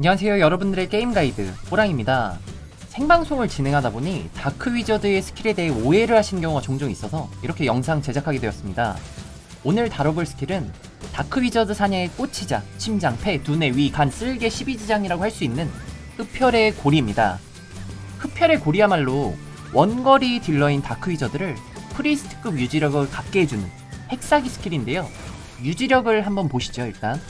안녕하세요 여러분들의 게임 가이드 호랑입니다. 생방송을 진행하다 보니 다크 위저드의 스킬에 대해 오해를 하시는 경우가 종종 있어서 이렇게 영상 제작하게 되었습니다. 오늘 다뤄볼 스킬은 다크 위저드 사냥의 꽃이자 심장, 폐, 두뇌, 위, 간, 쓸개, 12지장이라고 할 수 있는 흡혈의 고리입니다. 흡혈의 고리야말로 원거리 딜러인 다크 위저드를 프리스트급 유지력을 갖게 해주는 핵사기 스킬인데요. 유지력을 한번 보시죠 일단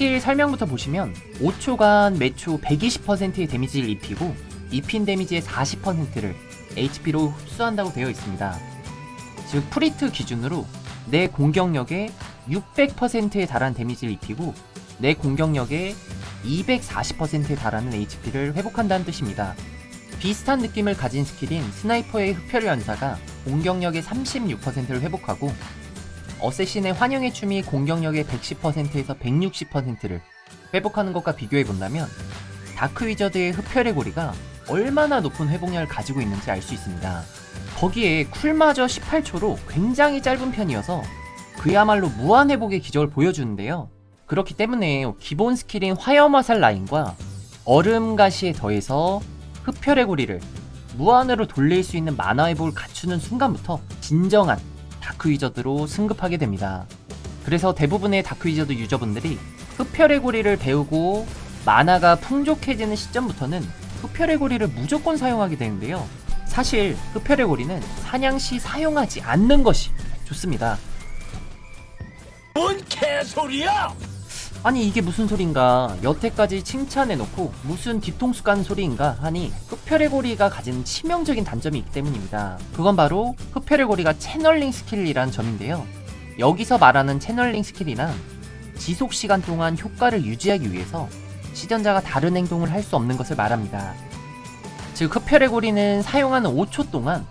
스킬 설명부터 보시면 5초간 매초 120%의 데미지를 입히고 입힌 데미지의 40%를 HP로 흡수한다고 되어 있습니다. 즉 프리트 기준으로 내 공격력의 600%에 달하는 데미지를 입히고 내 공격력의 240%에 달하는 HP를 회복한다는 뜻입니다. 비슷한 느낌을 가진 스킬인 스나이퍼의 흡혈 연사가 공격력의 36%를 회복하고 어쌔신의 환영의 춤이 공격력의 110%에서 160%를 회복하는 것과 비교해 본다면 다크 위저드의 흡혈의 고리가 얼마나 높은 회복량을 가지고 있는지 알 수 있습니다. 거기에 쿨마저 18초로 굉장히 짧은 편이어서 그야말로 무한 회복의 기적을 보여주는데요. 그렇기 때문에 기본 스킬인 화염화살 라인과 얼음 가시에 더해서 흡혈의 고리를 무한으로 돌릴 수 있는 만화 회복을 갖추는 순간부터 진정한 다크 위저드로 승급하게 됩니다. 그래서 대부분의 다크 위저드 유저분들이 흡혈의 고리를 배우고 만화가 풍족해지는 시점부터는 흡혈의 고리를 무조건 사용하게 되는데요. 사실 흡혈의 고리는 사냥 시 사용하지 않는 것이 좋습니다. 뭔 개소리야! 아니 이게 무슨 소린가? 여태까지 칭찬해놓고 무슨 뒤통수 깐 소리인가 하니 흡혈의 고리가 가진 치명적인 단점이 있기 때문입니다. 그건 바로 흡혈의 고리가 채널링 스킬이란 점인데요. 여기서 말하는 채널링 스킬이란 지속 시간 동안 효과를 유지하기 위해서 시전자가 다른 행동을 할 수 없는 것을 말합니다. 즉 흡혈의 고리는 사용하는 5초 동안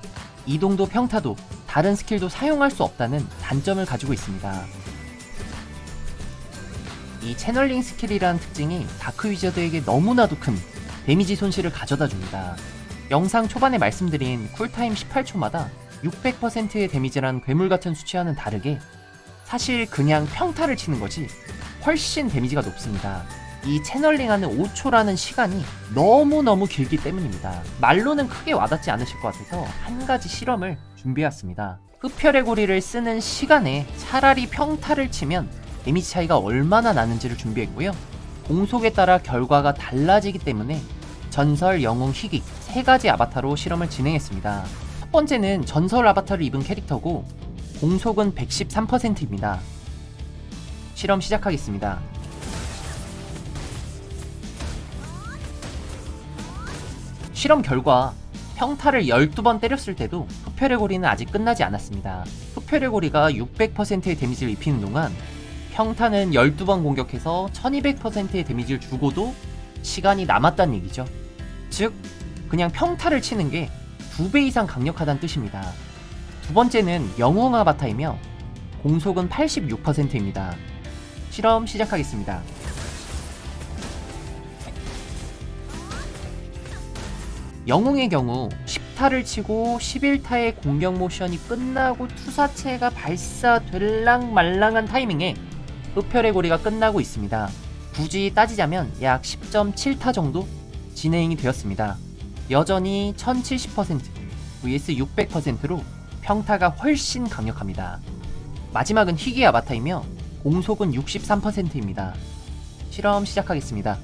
이동도 평타도 다른 스킬도 사용할 수 없다는 단점을 가지고 있습니다 이 채널링 스킬이라는 특징이 다크 위저드에게 너무나도 큰 데미지 손실을 가져다 줍니다. 영상 초반에 말씀드린 쿨타임 18초마다 600%의 데미지라는 괴물 같은 수치와는 다르게 사실 그냥 평타를 치는 거지 훨씬 데미지가 높습니다. 이 채널링하는 5초라는 시간이 너무너무 길기 때문입니다. 말로는 크게 와닿지 않으실 것 같아서 한 가지 실험을 준비해왔습니다. 흡혈의 고리를 쓰는 시간에 차라리 평타를 치면 데미지 차이가 얼마나 나는지를 준비했고요. 공속에 따라 결과가 달라지기 때문에 전설, 영웅, 희귀 세 가지 아바타로 실험을 진행했습니다. 첫 번째는 전설 아바타를 입은 캐릭터고 공속은 113%입니다. 실험 시작하겠습니다. 실험 결과 평타를 12번 때렸을 때도 흡혈의 고리는 아직 끝나지 않았습니다. 흡혈의 고리가 600%의 데미지를 입히는 동안 평타는 12번 공격해서 1200%의 데미지를 주고도 시간이 남았다는 얘기죠. 즉, 그냥 평타를 치는 게 2배 이상 강력하다는 뜻입니다. 두 번째는 영웅 아 바타이며 공속은 86%입니다. 실험 시작하겠습니다. 영웅의 경우 10타를 치고 11타의 공격 모션이 끝나고 투사체가 발사될랑 말랑한 타이밍에 흡혈의 고리가 끝나고 있습니다. 굳이 따지자면 약 10.7타 정도 진행이 되었습니다. 여전히 1070% vs 600%로 평타가 훨씬 강력합니다. 마지막은 희귀 아바타이며 공속은 63%입니다. 실험 시작하겠습니다.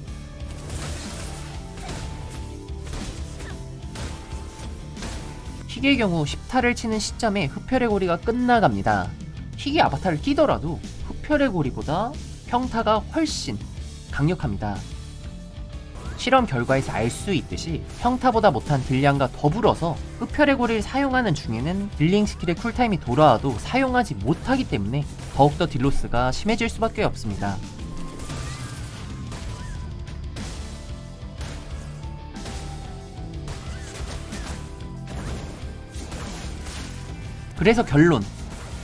희귀의 경우 10타를 치는 시점에 흡혈의 고리가 끝나갑니다. 희귀 아바타를 끼더라도 흡혈의 고리보다 평타가 훨씬 강력합니다. 실험 결과에서 알 수 있듯이 평타보다 못한 딜량과 더불어서 흡혈의 고리를 사용하는 중에는 딜링 스킬의 쿨타임이 돌아와도 사용하지 못하기 때문에 더욱더 딜로스가 심해질 수밖에 없습니다. 그래서 결론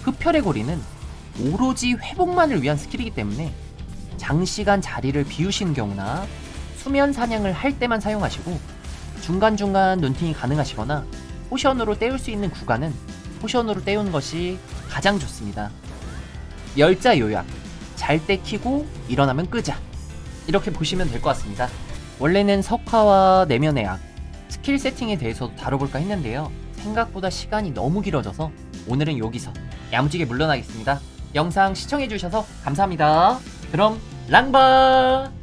흡혈의 고리는 오로지 회복만을 위한 스킬이기 때문에 장시간 자리를 비우시는 경우나 수면 사냥을 할 때만 사용하시고 중간중간 눈팅이 가능하시거나 포션으로 때울 수 있는 구간은 포션으로 때우는 것이 가장 좋습니다. 열자 요약. 잘 때 키고 일어나면 끄자. 이렇게 보시면 될 것 같습니다. 원래는 석화와 내면의 악, 스킬 세팅에 대해서도 다뤄볼까 했는데요. 생각보다 시간이 너무 길어져서 오늘은 여기서 야무지게 물러나겠습니다. 영상 시청해주셔서 감사합니다. 그럼 랑바!